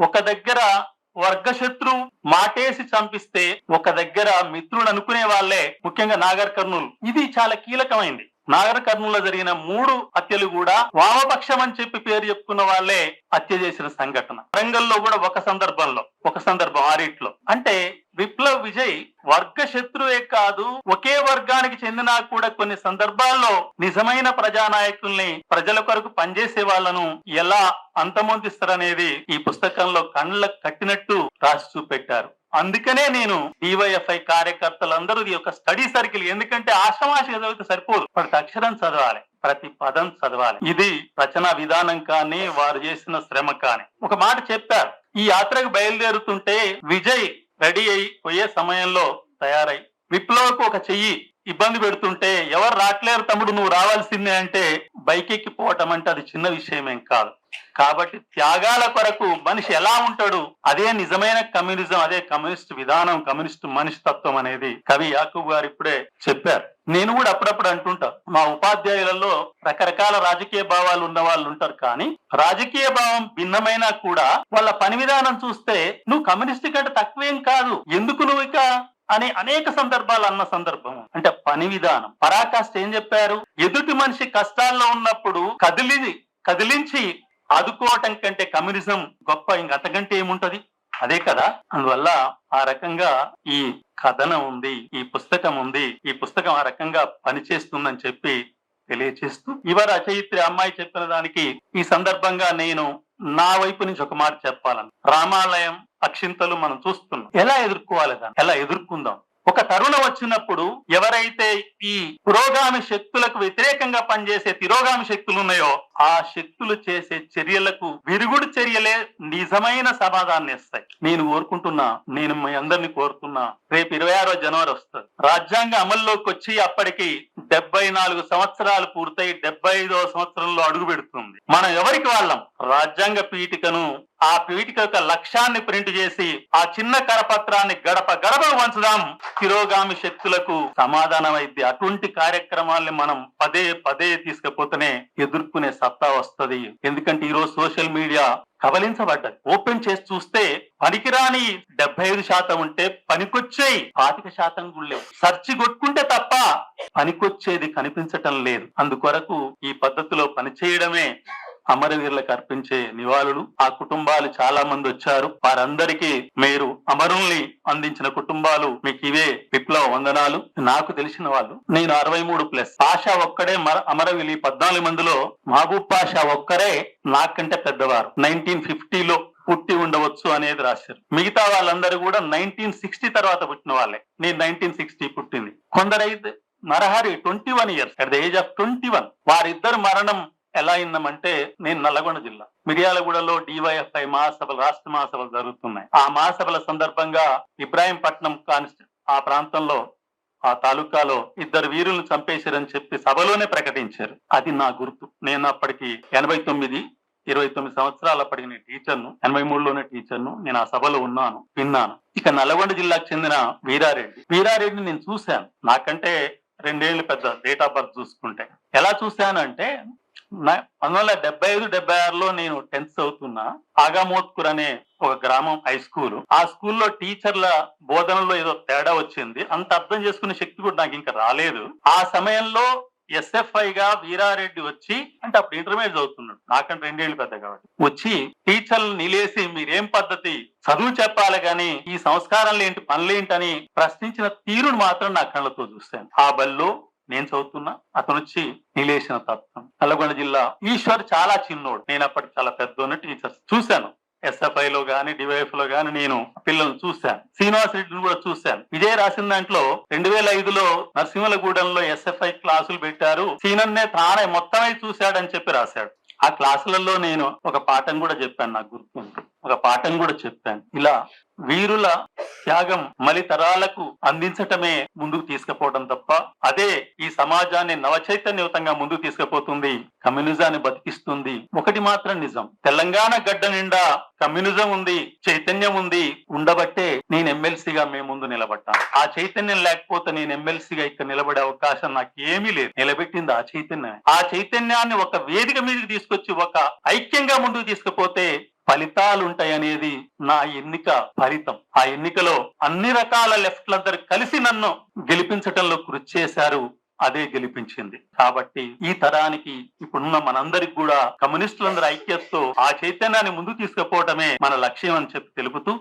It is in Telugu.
ఒక దగ్గర వర్గశత్రు మాటేసి చంపిస్తే ఒక దగ్గర మిత్రుడు అనుకునే వాళ్ళే ముఖ్యంగా నాగర్ కర్నూలు. ఇది చాలా కీలకమైంది. నాగర్ కర్నూలులో జరిగిన మూడు హత్యలు కూడా వామపక్షం అని చెప్పి పేరు చెప్పుకున్న వాళ్ళే హత్య చేసిన సంఘటన. వరంగల్లో కూడా ఒక సందర్భంలో ఒక సందర్భం ఆరిట్లో. అంటే విప్లవ్ విజయ్ వర్గ శత్రువే కాదు ఒకే వర్గానికి చెందిన కూడా కొన్ని సందర్భాల్లో నిజమైన ప్రజానాయకుల్ని ప్రజల కొరకు పనిచేసే వాళ్ళను ఎలా అంతమొందిస్తారనేది ఈ పుస్తకంలో కళ్ళకు కట్టినట్టు రాసి చూపెట్టారు. అందుకనే నేను డివైఎఫ్ఐ కార్యకర్తలందరూ ఈ యొక్క స్టడీ సర్కిల్ ఎందుకంటే ఆశమాషగా చదివితే సరిపోదు. ప్రతి అక్షరం చదవాలి ప్రతి పదం చదవాలి. ఇది రచన విధానం కానీ వారు చేసిన శ్రమ కానీ. ఒక మాట చెప్పారు ఈ యాత్రకు బయలుదేరుతుంటే విజయ్ రెడీ అయి పోయే సమయంలో తయారై విప్లవకు ఒక చెయ్యి ఇబ్బంది పెడుతుంటే ఎవరు రాట్లేరు తమ్ముడు నువ్వు రావాల్సిందే అంటే బైక్ ఎక్కిపోవటం అంటే అది చిన్న విషయమేం కాదు. కాబట్టి త్యాగాల కొరకు మనిషి ఎలా ఉంటాడు అదే నిజమైన కమ్యూనిజం అదే కమ్యూనిస్ట్ విధానం కమ్యూనిస్ట్ మనిషి తత్వం అనేది కవి యాకూబ్ గారు ఇప్పుడే చెప్పారు. నేను కూడా అప్పుడప్పుడు అంటుంటా మా ఉపాధ్యాయులలో రకరకాల రాజకీయ భావాలు ఉన్న వాళ్ళు ఉంటారు కానీ రాజకీయ భావం భిన్నమైనా కూడా వాళ్ళ పని విధానం చూస్తే నువ్వు కమ్యూనిస్ట్ కంటే తక్కువేం కాదు ఎందుకు నువ్వు ఇక అని అనేక సందర్భాలు అన్న సందర్భం. అంటే పని విధానం. పరాకాష్ట ఏం చెప్పారు? ఎదుటి మనిషి కష్టాల్లో ఉన్నప్పుడు కదిలి కదిలించి ఆదుకోవటం కంటే కమ్యూనిజం గొప్ప. ఇంకంతకంటే ఏముంటది? అదే కదా. అందువల్ల ఆ రకంగా ఈ కథనం ఉంది ఈ పుస్తకం ఉంది ఈ పుస్తకం ఆ రకంగా పనిచేస్తుందని చెప్పి తెలియచేస్తూ ఇవ రచయిత్రి అమ్మాయి చెప్పిన దానికి ఈ సందర్భంగా నేను నా వైపు నుంచి ఒక మాట చెప్పాలని. రామాలయం అక్షింతలు మనం చూస్తున్నాం. ఎలా ఎదుర్కోవాలి దాన్ని? ఎలా ఎదుర్కొందాం? ఒక తరుణం వచ్చినప్పుడు ఎవరైతే ఈ పురోగామి శక్తులకు వ్యతిరేకంగా పనిచేసే తిరోగామి శక్తులు ఉన్నాయో ఆ శక్తులు చేసే చర్యలకు విరుగుడు చర్యలే నిజమైన సమాధాన్ని ఇస్తాయి. నేను కోరుకుంటున్నా నేను మీ అందరిని కోరుతున్నా రేపు ఇరవై ఆరో జనవరి వస్తుంది. రాజ్యాంగ అమల్లోకి వచ్చి అప్పటికి డెబ్బై నాలుగు సంవత్సరాలు పూర్తయి డెబ్బై ఐదో సంవత్సరంలో అడుగు పెడుతుంది. మనం ఎవరికి వాళ్ళం? రాజ్యాంగ పీఠికను ఆ పీఠిక యొక్క లక్ష్యాన్ని ప్రింట్ చేసి ఆ చిన్న కరపత్రాన్ని గడప గడప వంచదాం. తిరోగామి శక్తులకు సమాధానం అయితే అటువంటి కార్యక్రమాల్ని మనం పదే పదే తీసుకపోతేనే ఎదుర్కొనే సత్తా వస్తది. ఎందుకంటే ఈరోజు సోషల్ మీడియా కబలించబడ్డది. ఓపెన్ చేసి చూస్తే పనికిరాని డెబ్బై ఐదు శాతం ఉంటే పనికొచ్చేయి. పాతిక శాతం గుళ్ళే సర్చి కొట్టుకుంటే తప్ప పనికొచ్చేది కనిపించటం లేదు. అందుకొరకు ఈ పద్ధతిలో పనిచేయడమే అమరవీరులకు అర్పించే నివాళులు. ఆ కుటుంబాలు చాలా మంది వచ్చారు. వారందరికీ మీరు అమరుల్ని అందించిన కుటుంబాలు మీకు ఇవే విప్లవ వందనాలు. నాకు తెలిసిన వాళ్ళు నేను అరవై మూడు ప్లస్. పాషా ఒక్కడే మర అమరవీలి పద్నాలుగు మందిలో. మహబూబ్ పాషా ఒక్కరే నాకంటే పెద్దవారు. నైన్టీన్ ఫిఫ్టీలో పుట్టి ఉండవచ్చు అనేది రాశారు. మిగతా వాళ్ళందరూ కూడా నైన్టీన్ సిక్స్టీ తర్వాత పుట్టిన వాళ్ళే. నేను నైన్టీన్ సిక్స్టీ పుట్టింది. కొందరైతే Narahari twenty one years at the age of twenty one వారిద్దరు మరణం ఎలా అయిందంటే నేను నల్లగొండ జిల్లా. మిర్యాలగూడలో డివైఎఫ్ఐ మహాసభలు రాష్ట్ర మహాసభలు జరుగుతున్నాయి. ఆ మహాసభల సందర్భంగా ఇబ్రాహీంపట్నం కాన్స్టి ఆ ప్రాంతంలో ఆ తాలూకాలో ఇద్దరు వీరులను చంపేశారని చెప్పి సభలోనే ప్రకటించారు. అది నా గుర్తు. నేను అప్పటికి ఎనభై తొమ్మిది ఇరవై తొమ్మిది సంవత్సరాల అప్పటికి నేను టీచర్ను ఎనభై మూడులోనే టీచర్ను నేను ఆ సభలో ఉన్నాను విన్నాను. ఇక నల్గొండ జిల్లాకు చెందిన వీరారెడ్డి. వీరారెడ్డిని నేను చూశాను. నాకంటే రెండేళ్ళు పెద్ద డేట్ ఆఫ్ బర్త్ చూసుకుంటే. ఎలా చూశానంటే పంతొమ్మిది వందల డెబ్బై ఐదు డెబ్బై ఆరులో నేను టెన్త్ చదువుతున్నా ఆగామోత్కూర్ అనే ఒక గ్రామం హై స్కూల్ ఆ స్కూల్లో టీచర్ల బోధనలో ఏదో తేడా వచ్చింది. అంత అర్థం చేసుకునే శక్తి కూడా నాకు ఇంకా రాలేదు. ఆ సమయంలో ఎస్ఎఫ్ఐ గా వీరారెడ్డి వచ్చి అంటే అప్పుడు ఇంటర్మీడియట్ చదువుతున్నాడు. నాకంటే రెండేళ్ళు పెద్ద కాబట్టి. వచ్చి టీచర్లు నిలేసి మీరేం పద్ధతి? చదువు చెప్పాలి కానీ ఈ సంస్కారాలు ఏంటి పనులేంటని ప్రశ్నించిన తీరును మాత్రం నా కళ్ళతో చూస్తాను ఆ బల్లో నేను చదువుతున్నా అతను వచ్చి నిలేసిన తత్వం. నల్గొండ జిల్లా ఈశ్వర్ చాలా చిన్నోడు. నేను అప్పటికి చాలా పెద్దోని టీచర్స్ చూశాను. ఎస్ఎఫ్ఐ లో గాని డివైఎఫ్లో గాని నేను పిల్లల్ని చూశాను. శ్రీనివాస్ రెడ్డిని కూడా చూశాను. విజయ్ రాసిన దాంట్లో రెండు వేల ఐదులో నరసింహలగూడెంలో ఎస్ఎఫ్ఐ క్లాసులు పెట్టారు. సీనన్నే తానే మొత్తమై చూశాడని చెప్పి రాశాడు. ఆ క్లాసులలో నేను ఒక పాఠం కూడా చెప్పాను నాకు గుర్తుంది ఒక పాఠం కూడా చెప్పాను. ఇలా వీరుల త్యాగం మలి తరాలకు అందించటమే ముందుకు తీసుకుపోవడం తప్ప అదే ఈ సమాజాన్ని నవచైతన్యయుతంగా ముందుకు తీసుకుపోతుంది కమ్యూనిజాన్ని బతికిస్తుంది. ఒకటి మాత్రం నిజం. తెలంగాణ గడ్డ నిండా కమ్యూనిజం ఉంది చైతన్యం ఉంది ఉండబట్టే నేను ఎమ్మెల్సీగా మేము ముందు నిలబడ్డాను. ఆ చైతన్యం లేకపోతే నేను ఎమ్మెల్సీగా ఇక్కడ నిలబడే అవకాశం నాకు ఏమీ లేదు. నిలబెట్టింది ఆ చైతన్యం ఆ చైతన్యాన్ని ఒక వేదిక మీదకి తీసుకొచ్చి ఒక ఐక్యంగా ముందుకు తీసుకుపోతే ఫలితాలుంటాయనేది నా ఎన్నిక ఫలితం. ఆ ఎన్నికలో అన్ని రకాల లెఫ్ట్లందరూ కలిసి నన్ను గెలిపించటంలో కృషి చేశారు అదే గెలిపించింది. కాబట్టి ఈ తరానికి ఇప్పుడున్న మనందరికి కూడా కమ్యూనిస్టులందరి ఐక్యతతో ఆ చైతన్యాన్ని ముందుకు తీసుకుపోవటమే మన లక్ష్యం అని చెప్పి తెలుపుతూ